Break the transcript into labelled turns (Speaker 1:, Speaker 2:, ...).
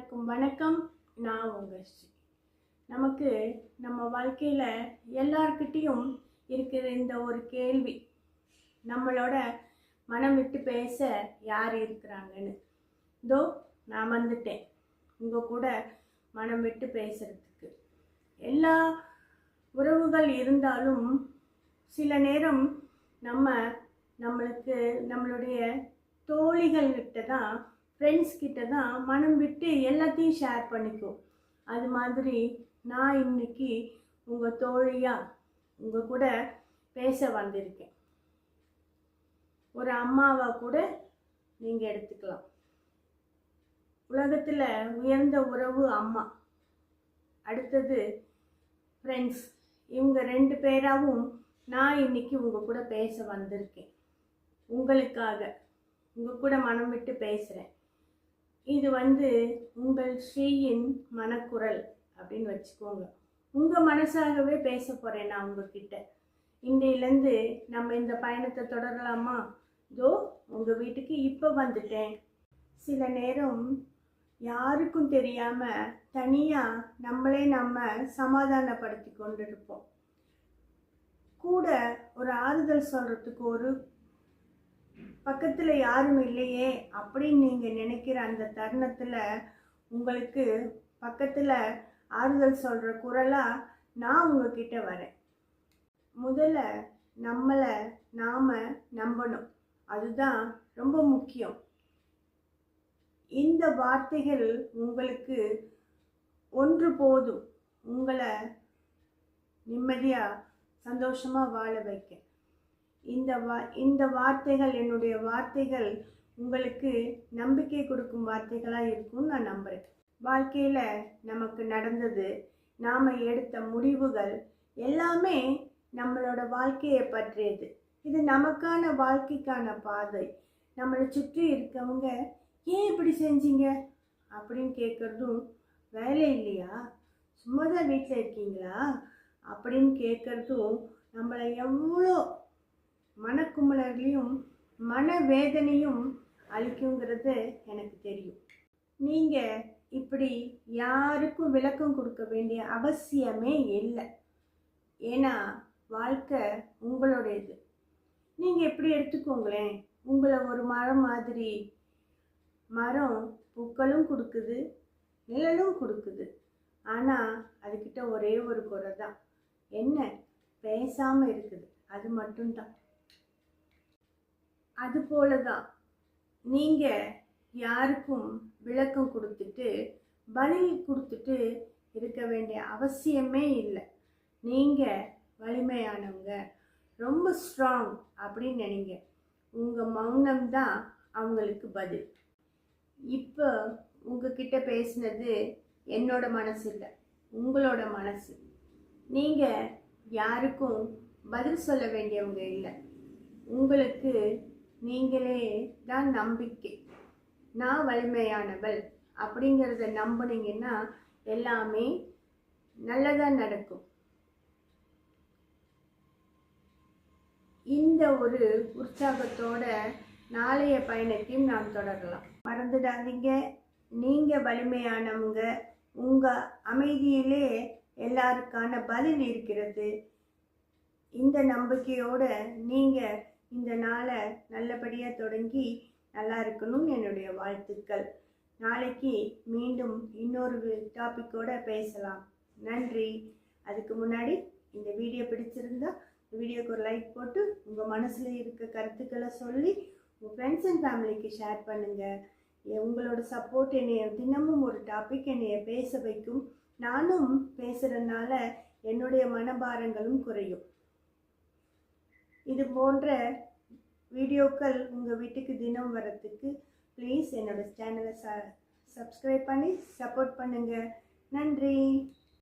Speaker 1: எல்லாருக்கும் வணக்கம். நான் உங்கள் ஸ்ரீ. நமக்கு நம்ம வாழ்க்கையில் எல்லார்கிட்டேயும் இருக்கிற இந்த ஒரு கேள்வி நம்மளோட மனம் விட்டு பேச யார் இருக்கிறாங்கன்னு. இதோ நான் வந்துட்டேன். உங்கள் கூட மனம் விட்டு பேசுகிறதுக்கு எல்லா உறவுகள் இருந்தாலும் சில நேரம் நம்ம நம்மளுக்கு நம்மளுடைய தோழிகள்கிட்ட தான் ஃப்ரெண்ட்ஸ் கிட்ட தான் மனம் விட்டு எல்லாத்தையும் ஷேர் பண்ணிக்கும். அது மாதிரி நான் இன்னைக்கு உங்கள் தோழியாக உங்கள் கூட பேச வந்திருக்கேன். ஒரு அம்மாவை கூட நீங்கள் எடுத்துக்கலாம். உலகத்தில் உயர்ந்த உறவு அம்மா. அடுத்தது ஃப்ரெண்ட்ஸ் இவங்க ரெண்டு பேராகவும் நான் இன்னைக்கு உங்கள் கூட பேச வந்திருக்கேன். உங்களுக்காக உங்கள் கூட மனம் விட்டு பேசுகிறேன் இது வந்து உங்கள் ஸ்ரீயின் மனக்குரல் அப்படின்னு வச்சுக்கோங்க. உங்கள் மனசாகவே பேச போகிறேன் நான் உங்ககிட்ட. இன்றையிலேருந்து நம்ம இந்த பயணத்தை தொடரலாமா? இதோ உங்கள் வீட்டுக்கு இப்போ வந்துட்டேன். சில நேரம் யாருக்கும் தெரியாமல் தனியாக நம்மளே நம்ம சமாதானப்படுத்தி கொண்டு இருப்போம் கூட ஒரு ஆறுதல் சொல்கிறதுக்கு ஒரு பக்கத்தில் யாரும் இல்லையே அப்படின்னு நீங்கள் நினைக்கிற அந்த தருணத்தில் உங்களுக்கு பக்கத்தில் ஆறுதல் சொல்கிற குரலாக நான் உங்ககிட்ட வரேன். முதல்ல நம்மளை நாம் நம்பணும். அதுதான் ரொம்ப முக்கியம். இந்த வார்த்தைகள் உங்களுக்கு ஒன்று போதும். உங்களை நிம்மதியாக சந்தோஷமாக வாழ வைக்க. இந்த வா இந்த வார்த்தைகள் என்னுடைய வார்த்தைகள் உங்களுக்கு நம்பிக்கை கொடுக்கும் வார்த்தைகளாக இருக்கும்னு நான் நம்புகிறேன் வாழ்க்கையில் நமக்கு நடந்தது நாம் எடுத்த முடிவுகள் எல்லாமே நம்மளோட வாழ்க்கையை பற்றியது. இது நமக்கான வாழ்க்கைக்கான பாதை. நம்மளை சுற்றி இருக்கவங்க ஏன் இப்படி செஞ்சீங்க? அப்படின்னு கேட்குறதும் வேலை இல்லையா? சும்மா தான் வீட்டில் இருக்கீங்களா? அப்படின்னு கேட்குறதும் நம்மளை எவ்வளோ மனக்குமலர்களையும் மனவேதனையும் அளிக்குங்கிறது எனக்கு தெரியும். நீங்கள் இப்படி யாருக்கும் விளக்கம் கொடுக்க வேண்டிய அவசியமே இல்லை. ஏன்னா வாழ்க்கை உங்களுடையது. நீங்கள் எப்படி எடுத்துக்கோங்களேன்? உங்களை ஒரு மரம் மாதிரி. மரம் பூக்களும் கொடுக்குது நிழலும் கொடுக்குது. ஆனால் அதுக்கிட்ட ஒரே ஒரு குறை தான். என்ன? பேசாமல் இருக்குது. அது மட்டும்தான். அது போல தான் நீங்கள் யாருக்கும் விளக்கம் கொடுத்துட்டு பதில் கொடுத்துட்டு இருக்க வேண்டிய அவசியமே இல்லை. நீங்கள் வலிமையானவங்க ரொம்ப ஸ்ட்ராங் அப்படின்னு நினைங்க. உங்கள் மௌனம் தான் அவங்களுக்கு பதில். இப்போ உங்ககிட்ட பேசினது என்னோட மனசு இல்லை உங்களோட மனசு. நீங்கள் யாருக்கும் பதில் சொல்ல வேண்டியவங்க இல்லை. உங்களுக்கு நீங்களே தான் நம்பிக்கை. நான் வலிமையானவள். அப்படிங்கிறத நம்பினீங்கன்னா எல்லாமே நல்லதாக நடக்கும். இந்த ஒரு உற்சாகத்தோட நாளைய பயணத்தையும் நாம் தொடரலாம். மறந்துடாதீங்க. நீங்கள் வலிமையானவங்க. உங்கள் அமைதியிலே எல்லாருக்கான பதில் இருக்கிறது. இந்த நம்பிக்கையோட நீங்கள் இந்த நாளை நல்லபடியாக தொடங்கி நல்லா இருக்கணும் என்னுடைய வாழ்த்துக்கள். நாளைக்கு மீண்டும் இன்னொரு டாப்பிக்கோட பேசலாம். நன்றி. அதுக்கு முன்னாடி இந்த வீடியோ பிடிச்சிருந்தா வீடியோக்கு ஒரு லைக் போட்டு உங்கள் மனசில் இருக்க கருத்துக்களை சொல்லி உங்கள் ஃப்ரெண்ட்ஸ் அண்ட் ஃபேமிலிக்கு ஷேர் பண்ணுங்கள் உங்களோட சப்போர்ட் என்னைய தினமும் ஒரு டாபிக் என்னைய பேச வைக்கும். நானும் பேசுகிறதுனால என்னுடைய மனபாரங்களும் குறையும். இது போன்ற வீடியோக்கள் உங்கள் வீட்டுக்கு தினம் வரத்துக்கு ப்ளீஸ் என்னோட சேனலை ச சப்ஸ்கிரைப் பண்ணி சப்போர்ட் பண்ணுங்கள் நன்றி.